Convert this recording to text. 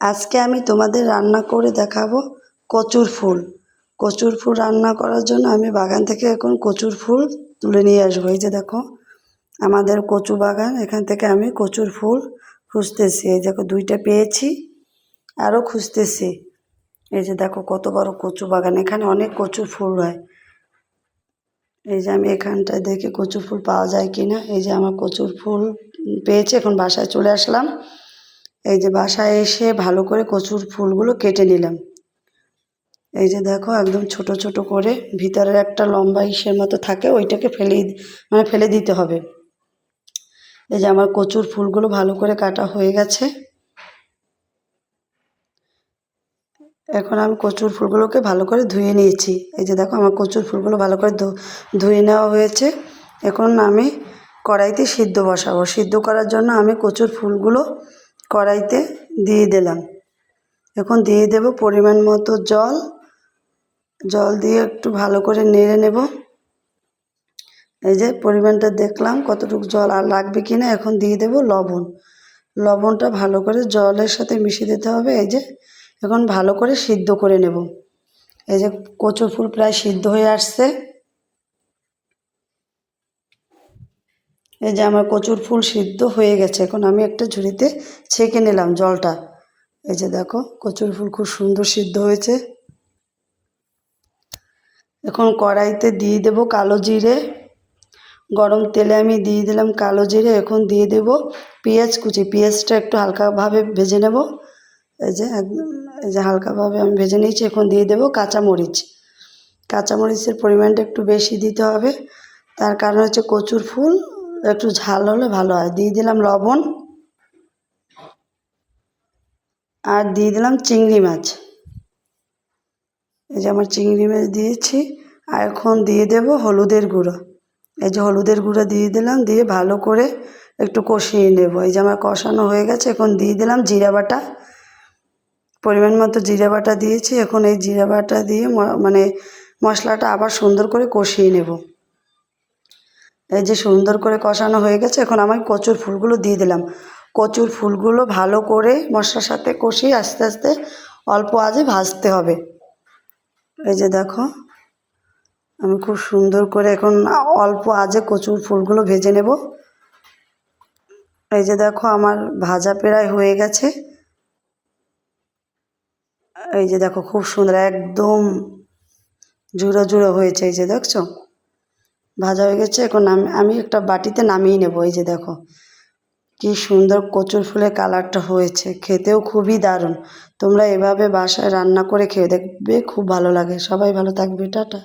আজকে আমি তোমাদের রান্না করে দেখাবো কচুর ফুল। কচুর ফুল রান্না করার জন্য আমি বাগান থেকে এখন কচুর ফুল তুলে নিয়ে আসব। এই যে দেখো, আমাদের কচু বাগান, এখান থেকে আমি কচুর ফুল খুঁজতেছি। এই দেখো, দুইটা পেয়েছি, আরও খুঁজতেছি। এই যে দেখো, কত বড় কচু বাগান, এখানে অনেক কচুর ফুল হয়। এই যে আমি এখানটায় দেখি কচুর ফুল পাওয়া যায় কি না এই যে আমার কচুর ফুল পেয়েছি, এখন বাসায় চলে আসলাম। এই যে বাসায় এসে ভালো করে কচুর ফুলগুলো কেটে নিলাম। এই যে দেখো একদম ছোট ছোট করে ভিতরের একটা লম্বা ইসের মতো থাকে, ওইটাকে ফেলে মানে ফেলে দিতে হবে। এই যে আমার কচুর ফুলগুলো ভালো করে কাটা হয়ে গেছে। এখন আমি কচুর ফুলগুলোকে ভালো করে ধুয়ে নিয়েছি। এই যে দেখো আমার কচুর ফুলগুলো ভালো করে ধুয়ে নেওয়া হয়েছে। এখন আমি কড়াইতে সিদ্ধ বসাবো। সিদ্ধ করার জন্য আমি কচুর ফুলগুলো কড়াইতে দিয়ে দিলাম। এখন দিয়ে দেব পরিমাণ মতো জল। জল দিয়ে একটু ভালো করে নেড়ে নেব। এই যে পরিমাণটা দেখলাম কতটুকু জল আর লাগবে কি না এখন দিয়ে দেব লবণ। লবণটা ভালো করে জলের সাথে মিশিয়ে দিতে হবে। এই যে এখন ভালো করে সিদ্ধ করে নেব। এই যে কচু ফুল প্রায় সিদ্ধ হয়ে আসছে। এই যে আমার কচুর ফুল সিদ্ধ হয়ে গেছে, এখন আমি একটা ঝুড়িতে ছেঁকে নিলাম জলটা। এই যে দেখো, কচুর ফুল খুব সুন্দর সিদ্ধ হয়েছে। এখন কড়াইতে দিয়ে দেব কালো জিরে। গরম তেলে আমি দিয়ে দিলাম কালো জিরে, এখন দিয়ে দেব পেঁয়াজ কুচি। পেঁয়াজটা একটু হালকাভাবে ভেজে নেব। এই যে এই যে হালকাভাবে আমি ভেজে নিয়েছি, এখন দিয়ে দেব কাঁচামরিচ। কাঁচামরিচের পরিমাণটা একটু বেশি দিতে হবে। তার কারণ হচ্ছে কচুর ফুল একটু ঝাল হলে ভালো হয়। দিয়ে দিলাম লবণ আর দিয়ে দিলাম চিংড়ি মাছ। এই যে আমার চিংড়ি মাছ দিয়েছি। আর এখন দিয়ে দেব হলুদের গুঁড়ো। এই যে হলুদের গুঁড়ো দিয়ে দিলাম, দিয়ে ভালো করে একটু কষিয়ে নেব। এই যে আমার কষানো হয়ে গেছে, এখন দিয়ে দিলাম জিরা বাটা। পরিমাণ মতো জিরা বাটা দিয়েছি। এখন এই জিরা বাটা দিয়ে মানে মশলাটা আবার সুন্দর করে কষিয়ে নেব। এই যে সুন্দর করে কষানো হয়ে গেছে, এখন আমি কচুর ফুলগুলো দিয়ে দিলাম। কচুর ফুলগুলো ভালো করে মশলার সাথে কষিয়ে আস্তে আস্তে অল্প আজে ভাজতে হবে। এই যে দেখো, আমি খুব সুন্দর করে এখন অল্প আজে কচুর ফুলগুলো ভেজে নেব। এই যে দেখো, আমার ভাজা প্রায় হয়ে গেছে। এই যে দেখো, খুব সুন্দর, একদম জুড়ো জুড়ো হয়েছে। এই যে দেখছ ভাজা হয়ে গেছে, এখন আমি আমি একটা বাটিতে নামিয়ে নেব, এই যে দেখো। কি সুন্দর কচুর ফুলের কালারটা হয়েছে, খেতেও খুবই দারুণ। তোমরা এভাবে বাসায় রান্না করে খেয়ে দেখবে, খুব ভালো লাগে। সবাই ভালো থাকবে, টাটা।